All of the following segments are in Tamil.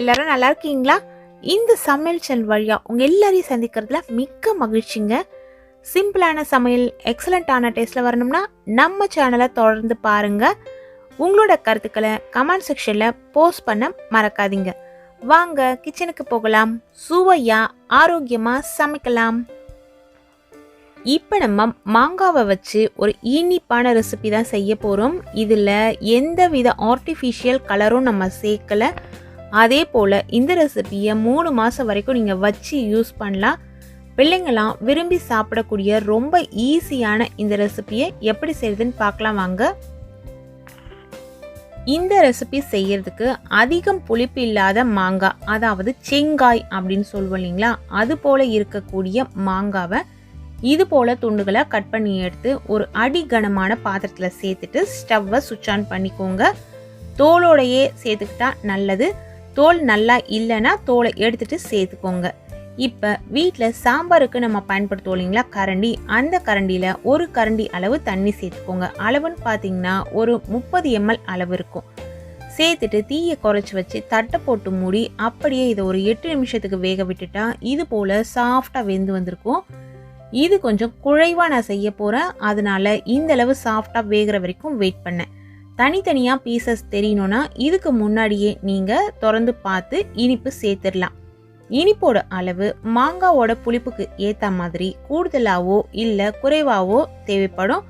எல்லாரும் நல்லா இருக்கீங்களா? இந்த சமையல் சேனல் வழியாக உங்கள் எல்லாரையும் சந்திக்கிறதுல மிக்க மகிழ்ச்சிங்க. சிம்பிளான சமையல் எக்ஸலண்ட்டான டேஸ்ட்டில் வரணும்னா நம்ம சேனலை தொடர்ந்து பாருங்கள் உங்களோட கருத்துக்களை கமெண்ட் செக்ஷனில் போஸ்ட் பண்ண மறக்காதீங்க. வாங்க கிச்சனுக்கு போகலாம். சுவையாக ஆரோக்கியமாக சமைக்கலாம். இப்போ நம்ம மாங்காவை வச்சு ஒரு இனிப்பான ரெசிபி தான் செய்ய போகிறோம் இதில் எந்த வித ஆர்டிஃபிஷியல் கலரும் நம்ம சேர்க்கலை. அதே போல் இந்த ரெசிபியை மூணு மாதம் வரைக்கும் நீங்கள் வச்சு யூஸ் பண்ணலாம். பிள்ளைங்களாம் விரும்பி சாப்பிடக்கூடிய ரொம்ப ஈஸியான இந்த ரெசிபியை எப்படி செய்யுதுன்னு பார்க்கலாம் வாங்க. இந்த ரெசிபி செய்யறதுக்கு அதிகம் புளிப்பு இல்லாத மாங்காய் அதாவது செங்காய் அப்படின்னு சொல்லுவோம் இல்லைங்களா? அது போல் இருக்கக்கூடிய மாங்காவை இது போல் துண்டுகளை கட் பண்ணி எடுத்து ஒரு அடி கனமான பாத்திரத்தில் சேர்த்துட்டு ஸ்டவ்வை சுவிட்ச் ஆன் பண்ணிக்கோங்க. தோலோடையே சேர்த்துக்கிட்டா நல்லது. தோல் நல்லா இல்லைன்னா தோலை எடுத்துட்டு சேர்த்துக்கோங்க. இப்போ வீட்டில் சாம்பாருக்கு நம்ம பயன்படுத்துவோம் இல்லைங்களா? கரண்டி. அந்த கரண்டியில் ஒரு கரண்டி அளவு தண்ணி சேர்த்துக்கோங்க. அளவுன்னு பார்த்தீங்கன்னா ஒரு முப்பது எம்எல் அளவு இருக்கும். சேர்த்துட்டு தீயை குறைச்சி வச்சு தட்டை போட்டு மூடி அப்படியே இதை ஒரு எட்டு நிமிஷத்துக்கு வேக விட்டுட்டா இது போல் சாஃப்டாக வெந்து வந்திருக்கும். இது கொஞ்சம் குழைவாக நான் செய்ய போகிறேன் அதனால் இந்தளவு சாஃப்டாக வேகிற வரைக்கும் வெயிட் பண்ணேன். தனித்தனியாக பீசஸ் தெரியணும்னா இதுக்கு முன்னாடியே நீங்கள் திறந்து பார்த்து இனிப்பு சேர்த்துடலாம். இனிப்போட அளவு மாங்காவோட புளிப்புக்கு ஏற்ற மாதிரி கூடுதலாகவோ இல்லை குறைவாகவோ தேவைப்படும்.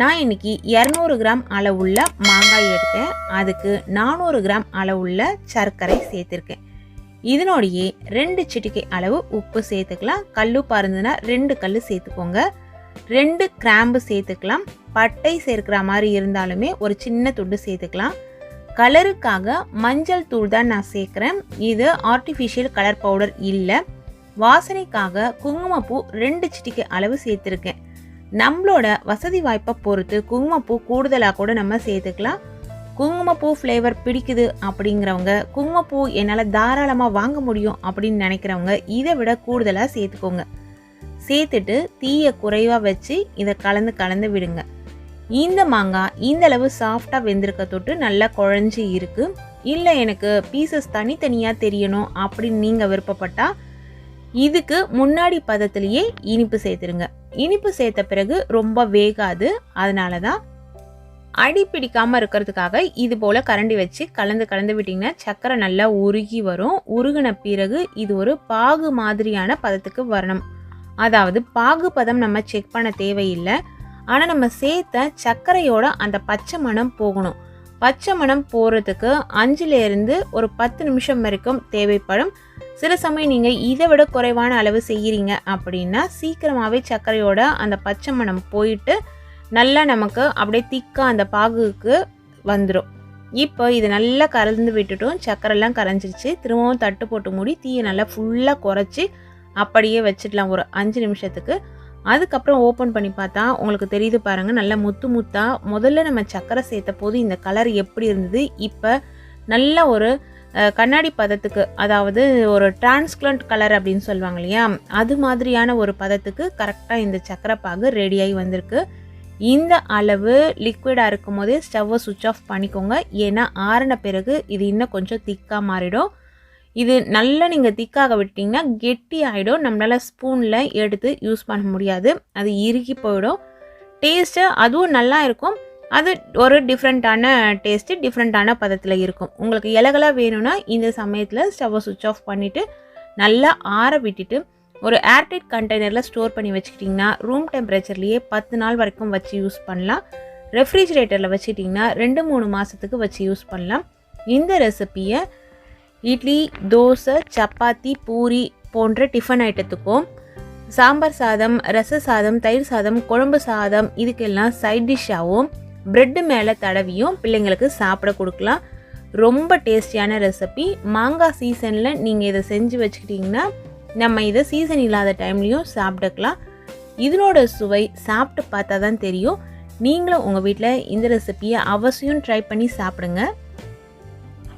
நான் இன்னைக்கு இரநூறு கிராம் அளவுள்ள மாங்காய் எடுத்தேன். அதுக்கு நானூறு கிராம் அளவுள்ள சர்க்கரை சேர்த்துருக்கேன். இதனோடையே ரெண்டு சிட்டிக்கை அளவு உப்பு சேர்த்துக்கலாம். கல்லுப்பா இருந்ததுன்னா ரெண்டு கல் சேர்த்துக்கோங்க. ரெண்டு கிராம்பு சேர்த்துக்கலாம். பட்டை சேர்க்கிற மாதிரி இருந்தாலுமே ஒரு சின்ன துண்டு சேர்த்துக்கலாம். கலருக்காக மஞ்சள் தூள் தான் நான் சேர்க்குறேன். இது ஆர்டிஃபிஷியல் கலர் பவுடர் இல்லை. வாசனைக்காக குங்குமப்பூ ரெண்டு சிட்டிக்கு அளவு சேர்த்துருக்கேன். நம்மளோட வசதி வாய்ப்பை பொறுத்து குங்குமப்பூ கூடுதலாக கூட நம்ம சேர்த்துக்கலாம். குங்குமப்பூ ஃப்ளேவர் பிடிக்குது அப்படிங்கிறவங்க குங்குமப்பூ என்னால் தாராளமாக வாங்க முடியும் அப்படின்னு நினைக்கிறவங்க இதை விட கூடுதலாக சேர்த்துக்கோங்க. சேர்த்துட்டு தீயை குறைவாக வச்சு இதை கலந்து கலந்து விடுங்க. இந்த மாங்காய் இந்த அளவு சாஃப்டாக வெந்திருக்க தொட்டு நல்லா குழஞ்சி இருக்கு. இல்லை எனக்கு பீசஸ் தனித்தனியாக தெரியணும் அப்படின்னு நீங்கள் விருப்பப்பட்டால் இதுக்கு முன்னாடி பதத்துலேயே இனிப்பு சேர்த்துருங்க. இனிப்பு சேர்த்த பிறகு ரொம்ப வேகாது. அதனால தான் அடி பிடிக்காமல் இருக்கிறதுக்காக இது போல் கரண்டி வச்சு கலந்து கலந்து விட்டிங்கன்னா சக்கரை நல்லா உருகி வரும். உருகின பிறகு இது ஒரு பாகு மாதிரியான பதத்துக்கு வரணும். அதாவது பாகு பதம் நம்ம செக் பண்ண தேவையில்லை. ஆனால் நம்ம சேர்த்த சர்க்கரையோட அந்த பச்சை மணம் போகணும். பச்சை மணம் போகிறதுக்கு அஞ்சுலேருந்து ஒரு பத்து நிமிஷம் வரைக்கும் தேவைப்படும். சில சமயம் நீங்கள் இதை விட குறைவான அளவு செய்கிறீங்க அப்படின்னா சீக்கிரமாகவே சர்க்கரையோட அந்த பச்சை மணம் போயிட்டு நல்லா நமக்கு அப்படியே திக்காக அந்த பாகுக்கு வந்துடும் இப்போ இது நல்லா கலந்து விட்டுட்டோம். சர்க்கரைலாம் கரைஞ்சிருச்சு. திரும்பவும் தட்டு போட்டு மூடி தீயை நல்லா ஃபுல்லாக குறைச்சி அப்படியே வச்சிடலாம் ஒரு அஞ்சு நிமிஷத்துக்கு. அதுக்கப்புறம் ஓப்பன் பண்ணி பார்த்தா உங்களுக்கு தெரியுது பாருங்கள் நல்லா முத்து முத்தாக முதல்ல நம்ம சக்கரை சேர்த்த போது இந்த கலர் எப்படி இருந்தது? இப்போ நல்ல ஒரு கண்ணாடி பதத்துக்கு அதாவது ஒரு டிரான்ஸ்குலண்ட் கலர் அப்படின்னு சொல்லுவாங்க இல்லையா? அது மாதிரியான ஒரு பதத்துக்கு கரெக்டாக இந்த சக்கரை பாகு ரெடியாகி வந்திருக்கு. இந்த அளவு லிக்விடாக இருக்கும் போதே ஸ்டவ்வை சுவிட்ச் ஆஃப் பண்ணிக்கோங்க. ஏன்னா ஆறின பிறகு இது இன்னும் கொஞ்சம் திக்காக மாறிடும். இது நல்லா நீங்கள் திக்காக விட்டிங்கன்னா கெட்டி ஆகிடும் நம்மளால் ஸ்பூனில் எடுத்து யூஸ் பண்ண முடியாது. அது இறுகி போயிடும். டேஸ்ட்டு அதுவும் நல்லா இருக்கும். அது ஒரு டிஃப்ரெண்ட்டான டேஸ்ட்டு டிஃப்ரெண்ட்டான பதத்தில் இருக்கும். உங்களுக்கு இலகலாக வேணும்னா இந்த சமயத்தில் ஸ்டவ்வை சுவிட்ச் ஆஃப் பண்ணிவிட்டு நல்லா ஆற விட்டுட்டு ஒரு ஏர்டைட் கண்டெய்னரில் ஸ்டோர் பண்ணி வச்சுக்கிட்டிங்கன்னா ரூம் டெம்பரேச்சர்லேயே பத்து நாள் வரைக்கும் வச்சு யூஸ் பண்ணலாம். ரெஃப்ரிஜிரேட்டரில் வச்சுட்டிங்கன்னா ரெண்டு மூணு மாதத்துக்கு வச்சு யூஸ் பண்ணலாம். இந்த ரெசிப்பியை இட்லி தோசை சப்பாத்தி பூரி போன்ற டிஃபன் ஐட்டத்துக்கும் சாம்பார் சாதம் ரச சாதம் தயிர் சாதம் குழம்பு சாதம் இதுக்கெல்லாம் சைட் டிஷ்ஷாகவும் பிரெட்டு மேலே தடவியும் பிள்ளைங்களுக்கு சாப்பிட கொடுக்கலாம். ரொம்ப டேஸ்டியான ரெசிபி மாங்காய் சீசனில் நீங்கள் இதை செஞ்சு வச்சுக்கிட்டிங்கன்னா நம்ம இதை சீசன் இல்லாத டைம்லேயும் சாப்பிட்டுக்கலாம். இதனோட சுவை சாப்பிட்டு பார்த்தா தான் தெரியும். நீங்களும் உங்கள் வீட்டில் இந்த ரெசிபியை அவசியம் ட்ரை பண்ணி சாப்பிடுங்க.